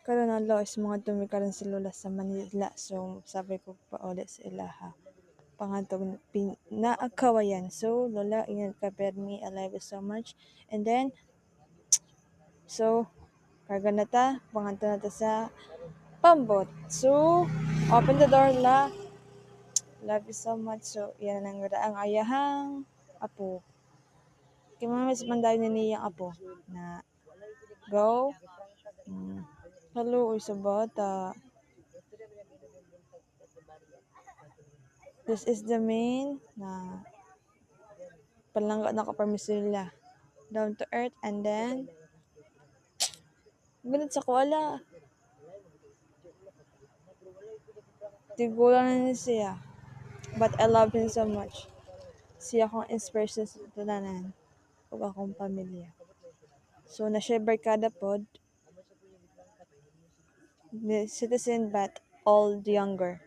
Karon na is mga dumi karon si Lola sa Manila. So, sabi ko pa ulit sa ilaha. Pangantong pin, naakawayan. So, Lola, ingat ka permi. I love you so much. And then, so, karga na ta. Panganto na ta sa pambot. So, open the door, la. Love you so much. So, yan ang ang ayahang apo. Kaya mga mas manday na niyang apo na go. Mm. Hello, uy sa bata. This is the main na palangga na kapermiso nila. Down to earth and then Ganun sa kuwala. Tigulan na siya. But I love him so much. Siya akong inspiration sa tulanan. Ug akong pamilya. So, na siya barkada pod. The citizen but old younger.